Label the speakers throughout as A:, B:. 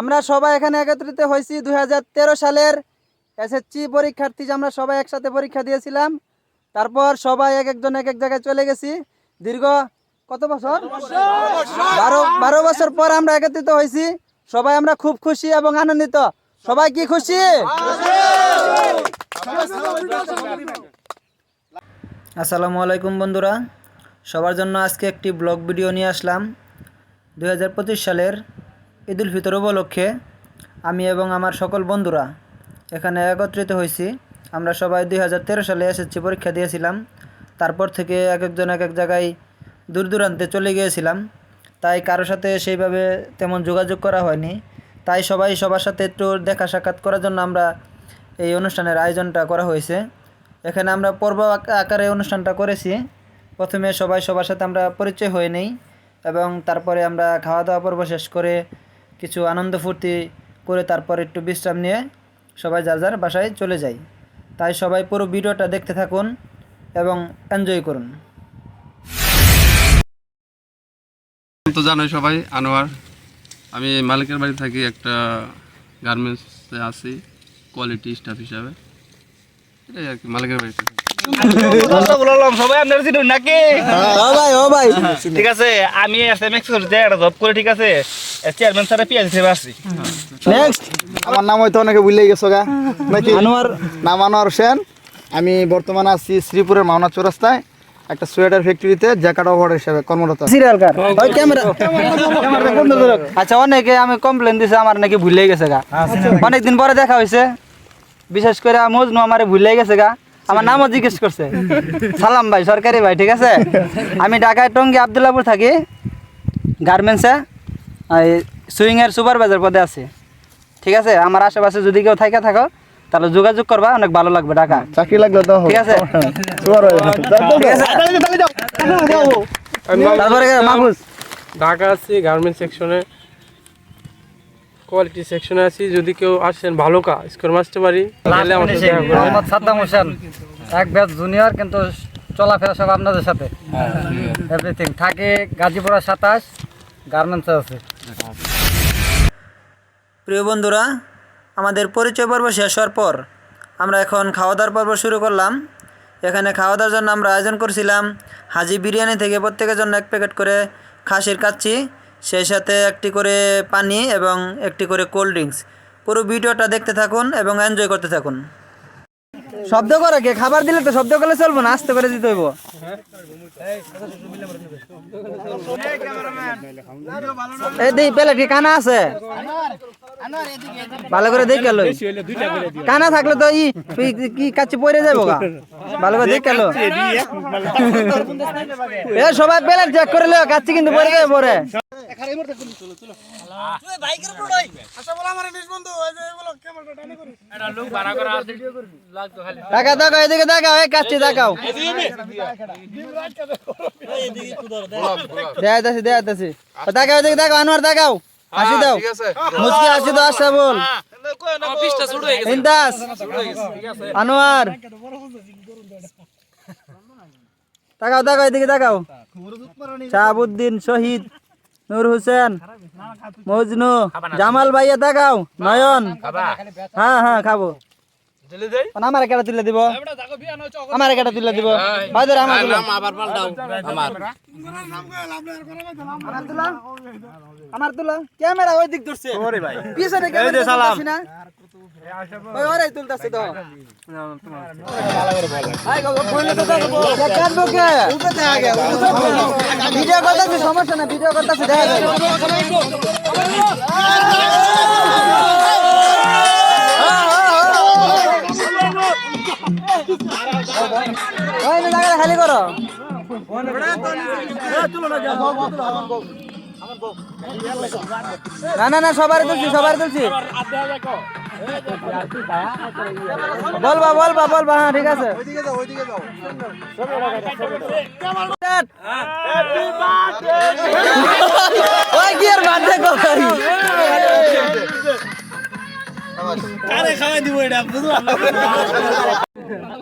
A: আমরা সবাই এখানে একত্রিত হয়েছি দুই হাজার তেরো সালের এসএসসি পরীক্ষার্থী আমরা সবাই একসাথে পরীক্ষা দিয়েছিলাম, তারপর সবাই এক একজন এক এক জায়গায় চলে গেছি। দীর্ঘ কত বছর? বারো বারো বছর পর আমরা একত্রিত হয়েছি। সবাই আমরা খুব খুশি এবং আনন্দিত। সবাই কি খুশি? আসসালামু আলাইকুম বন্ধুরা। সবার জন্য আজকে একটি ব্লগ ভিডিও নিয়ে আসলাম। দুই হাজার পঁচিশ সালের ঈদুল ফিতর উপলক্ষে আমি এবং আমার সকল বন্ধুরা এখানে একত্রিত হয়েছি। আমরা সবাই দুই হাজার তেরো সালে এসএসসি পরীক্ষা দিয়েছিলাম। তারপর থেকে এক একজন এক এক জায়গায় দূর দূরান্তে চলে গিয়েছিলাম। তাই কারোর সাথে সেইভাবে তেমন যোগাযোগ করা হয়নি। তাই সবাই সবার সাথে একটু দেখা সাক্ষাৎ করার জন্য আমরা এই অনুষ্ঠানের আয়োজনটা করা হয়েছে। এখানে আমরা পর্ব আক- আকারে অনুষ্ঠানটা করেছি। প্রথমে সবাই সবার সাথে আমরা পরিচয় হয়ে নেই এবং তারপরে আমরা খাওয়া দাওয়া পর্ব শেষ করে কিছু আনন্দ ফুর্তি করে তারপর একটু বিশ্রাম নিয়ে সবাই যার যার বাসায় চলে যাই। তাই সবাই পুরো ভিডিওটা দেখতে থাকুন এবং এনজয় করুন।
B: তো জানোই সবাই, আনোয়ার। আমি মালিকের বাড়ি থাকি একটা গার্মেন্টসে আছি কোয়ালিটি স্টাফ হিসাবে। এটাই আর কি, মালিকের বাড়িতে। থাকি।
C: বললাম সবাই আপনার চিনুন নাকি
A: ও ভাই ও ভাই
C: ঠিক আছে আমি এস এম এক্স একটা জব করে ঠিক আছে চেয়ারম্যান স্যারের পিয়াজ হিসেবে আসছি
A: নেক্সট
D: আমার নাম হয়তো অনেকে ভুলে গেছো গা নাকি
A: আনোয়ার
D: নাম আনোয়ার হোসেন আমি বর্তমানে আছি শ্রীপুরের মাওনা চৌরাস্তায় একটা সোয়েটার ফ্যাক্টরিতে জ্যাকেট অপারেটর হিসেবে কর্মরত
A: সিরিয়াল কার ওই ক্যামেরা আচ্ছা অনেকে আমি কমপ্লেন দিছে আমার নাকি ভুলে গেছে গা অনেকদিন পরে দেখা হয়েছে বিশেষ করে মজনু আমারে ভুলে গেছে গা আমার নামও জিজ্ঞেস করছে। সালাম ভাই সরকারি ভাই ঠিক আছে? আমি ঢাকায় টঙ্গী আবদুল্লাপুর থাকি। গার্মেন্টসে সুইংয়ের সুপারভাইজার পদে আছি। ঠিক আছে? আমার আশেপাশে যদি কেউ থাকে থাকো তাহলে যোগাযোগ করবা অনেক ভালো লাগবে ঢাকা।
D: চাকরি লাগলে তো
A: ঠিক আছে? তারপরে মাহফুজ।
E: ঢাকা আছি গার্মেন্টস সেকশনে। কোয়ালিটি সেকশনে আছি যদি কেউ আসেন ভালো কা স্কোর মাস্টার বাড়ি।
F: মোহাম্মদ সাদ্দাম হোসেন এক ব্যাচ জুনিয়র কিন্তু চলাফেরা সব আপনাদের সাথে। এভরিথিং থাকে গাজীপুরা সাতাশ গার্মেন্টসে আছে।
A: প্রিয় বন্ধুরা আমাদের পরিচয় পর্ব শেষ হওয়ার পর আমরা এখন খাওয়া দাওয়ার পর্ব শুরু করলাম। এখানে খাওয়া দাওয়ার জন্য আমরা আয়োজন করছিলাম হাজি বিরিয়ানি থেকে প্রত্যেকের জন্য এক প্যাকেট করে খাসির কাচ্ছি সেই সাথে একটি করে পানি এবং একটি করে কোল্ড ড্রিঙ্কস পুরো ভিডিওটা দেখতে থাকুন এবং এনজয় করতে থাকুন। শব্দ করে কে? খাবার দিলে তো শব্দ করলে চলবো না আস্তে করে দিতে হইব। এই দেই পেলে কি কানা আছে? ভালো করে দেখে লো কানা থাকলে তো ই কি কাছে পড়ে যাব গা। ভালো করে দেখে লো এ সবাই পেলে চেক করে লো কাছে কিন্তু পড়ে যাবে পরে। টাকা দেখাও এদিকে দেখাও। এই কাছে দেখাও দেখাই দাসি দেখাই দাসি দেখাও এদিকে দেখাও আনোয়ার দেখাও। হাসি দাও। মুসকি হাসি দাও আশা বল। ইন্দাস আনোয়ার। দেখাও দেখাও এদিকে দেখাও। শাহাবুদ্দিন শহীদ। নূর হোসেন মজনু জামাল ভাইয়া দেখাও নয়ন। হ্যাঁ হ্যাঁ খাব। আমার কেটা তুলে দিব। আমার কেটা তুলে দিব। বাজার আমার তুলো। আমার। তুলো। আমার তুলা। ক্যামেরা ওই দিক ধরছে পিছনে ক্যামেরা না। ওই ওরে তুলতাছে তো। ভিডিও করতেছি, সমস্যা না ভিডিও করতেছি, দেখা জায়গা খালি করো। না না না সবার তুলছি সবার তুলছি। বলবা বলবা বলবা হ্যাঁ ঠিক আছে। ওই কি আর
C: খাওয়াই দিব এটা? বুঝলা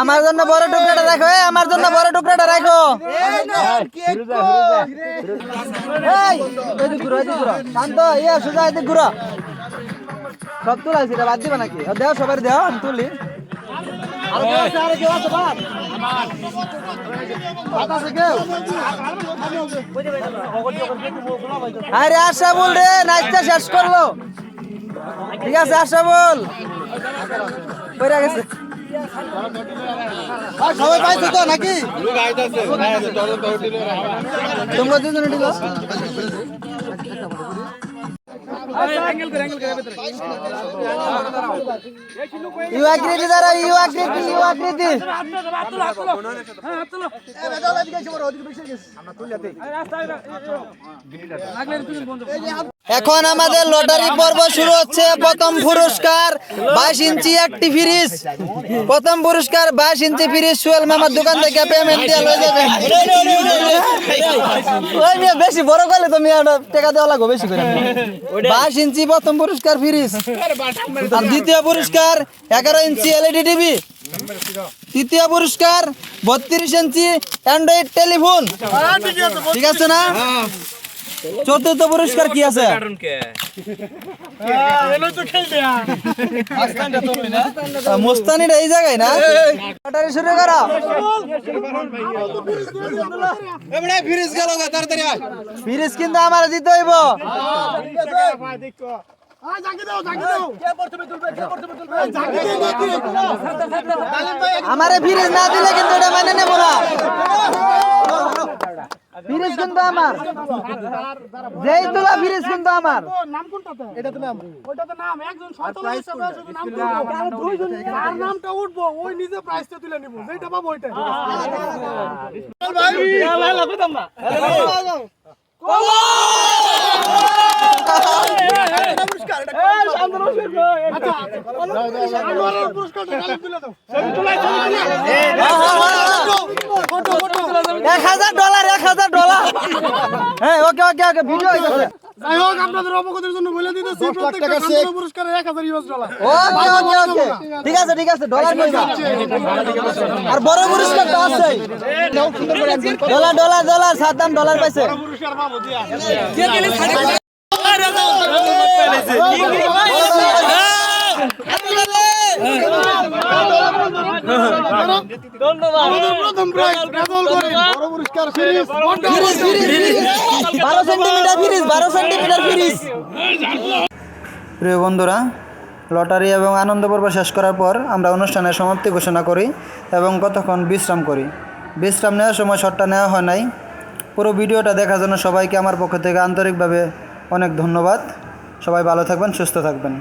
A: আমার জন্য বড় টুকরাটা রাখো আমার জন্য বড় টুকরাটা রাখো শান্ত, ইয়ে, সোজা এদিক ঘুরো। সব তুলাইছি বাদ দিবা নাকি দেও সবার দেও তুলি আরও কেউ আছে, আরও কেউ। বাদ আছে কেউ? আরে আশা বল রে নাচটা শেষ করল। ঠিক আছে আশা বল কইরা গেছে। সবাই পাইছো তো নাকি? তোমরা দুজনে দিল ইউ আকৃতি দ্বারা ইউ আকৃতি ইউ আকৃতি এখন আমাদের লটারি পর্ব শুরু হচ্ছে, প্রথম পুরস্কার বাইশ ইঞ্চি একটি ফ্রিজ প্রথম পুরস্কার বাইশ ইঞ্চি ফ্রিজ সুয়েল মামার দোকান থেকে পেমেন্ট দিয়ে বেশি বড় করলে তুমি টাকা দেওয়া লাগবে বেশি করে। বাইশ ইঞ্চি প্রথম পুরস্কার ফ্রিজ আর দ্বিতীয় পুরস্কার এগারো ইঞ্চি এলইডি টিভি। তৃতীয় পুরস্কার বত্রিশ ইঞ্চি অ্যান্ড্রয়েড টেলিফোন। ঠিক আছে না? চতুর্থ পুরস্কার কি আছে? আহ, মোস্তানিটা এই জায়গায় না? লটারি শুরু করো। ফ্রিজ কিন্তু আমার দিতে হইব। আমারে ফ্রিজ না দিলে কিন্তু এটা মানে নেব না। ফ্রিজ কিন্তু আমার যেই তোলা ফ্রিজ কিন্তু আমার
G: নাম কোনটাতে এটাতে নাম ওইটাতে নাম একজন সতেরো হিসাবে শুধু নাম দুইজন যার নামটা উঠবো ওই নিজে প্রাইসটা তুলে নিব যেটা পাবো ওইটা ভাই আনোয়ারের পুরস্কারটা গালে তুলে দাও
A: এক হাজার ডলার এক হাজার ডলার। হ্যাঁ ওকে ওকে ওকে ভিডিও হয়ে গেছে।
G: যাই হোক আপনাদের অবগতির জন্য বলে দিতেছি প্রত্যেকটা শান্তনু পুরস্কারে এক হাজার ইউএস ডলার
A: ওকে ওকে ওকে। ঠিক আছে ঠিক আছে ডলার আর বড় পুরস্কার তো আছে dollar dollar dollar Saddam dollar পাইছে।
G: পুরস্কার পাবো দিয়া। আমাদের প্রথম প্রাইজ রেজল করে। বড় পুরস্কার ফিরিস
A: ফ্রিজ ফ্রিজ বারো সেন্টিমিটার ফ্রিজ বারো সেন্টিমিটার ফ্রিজ প্রিয় বন্ধুরা লটারি এবং আনন্দ পর্ব শেষ করার পর আমরা অনুষ্ঠানের সমাপ্তি ঘোষণা করি এবং কতক্ষণ বিশ্রাম করি। বিশ্রাম নেওয়ার সময় শটটা নেওয়া হয় নাই। পুরো ভিডিওটা দেখার জন্য সবাইকে আমার পক্ষ থেকে আন্তরিকভাবে অনেক ধন্যবাদ। সবাই ভালো থাকবেন সুস্থ থাকবেন।